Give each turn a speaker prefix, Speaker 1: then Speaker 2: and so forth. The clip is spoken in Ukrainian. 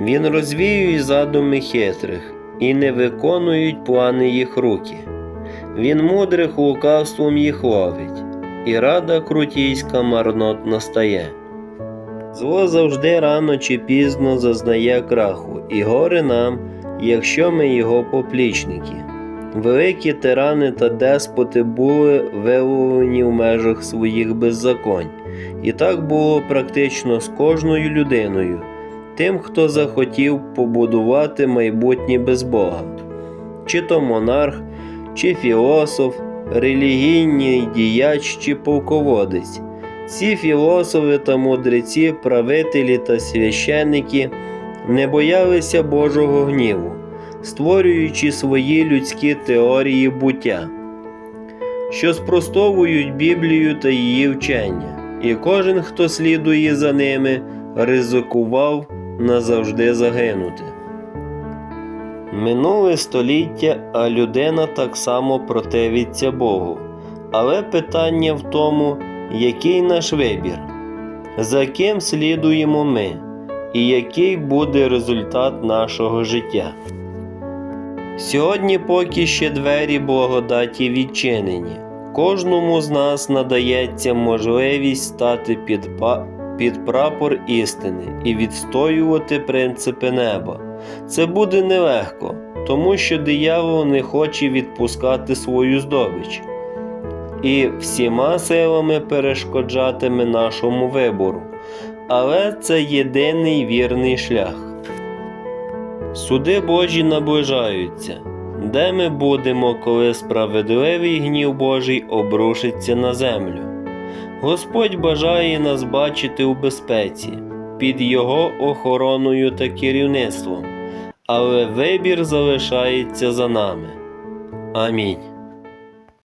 Speaker 1: Він розвіює задуми хитрих і не виконують плани їх руки. Він мудрих лукавством їх ловить, і рада крутійська марнот настає. Зло завжди рано чи пізно зазнає краху, і горе нам, якщо ми його поплічники. Великі тирани та деспоти були виловлені в межах своїх беззаконь, і так було практично з кожною людиною, тим, хто захотів побудувати майбутнє без Бога, чи то монарх, чи філософ, релігійний діяч чи полководець. Ці філософи та мудреці, правителі та священники не боялися Божого гніву, створюючи свої людські теорії буття, що спростовують Біблію та її вчення, і кожен, хто слідує за ними, ризикував назавжди загинути. Минуле століття, а людина так само противиться Богу. Але питання в тому, який наш вибір, за ким слідуємо ми, і який буде результат нашого життя. Сьогодні поки ще двері благодаті відчинені. Кожному з нас надається можливість стати під, під прапор істини і відстоювати принципи неба. Це буде нелегко, тому що диявол не хоче відпускати свою здобич і всіма силами перешкоджатиме нашому вибору. Але це єдиний вірний шлях. Суди Божі наближаються. Де ми будемо, коли справедливий гнів Божий обрушиться на землю? Господь бажає нас бачити у безпеці, під Його охороною та керівництвом, але вибір залишається за нами. Амінь.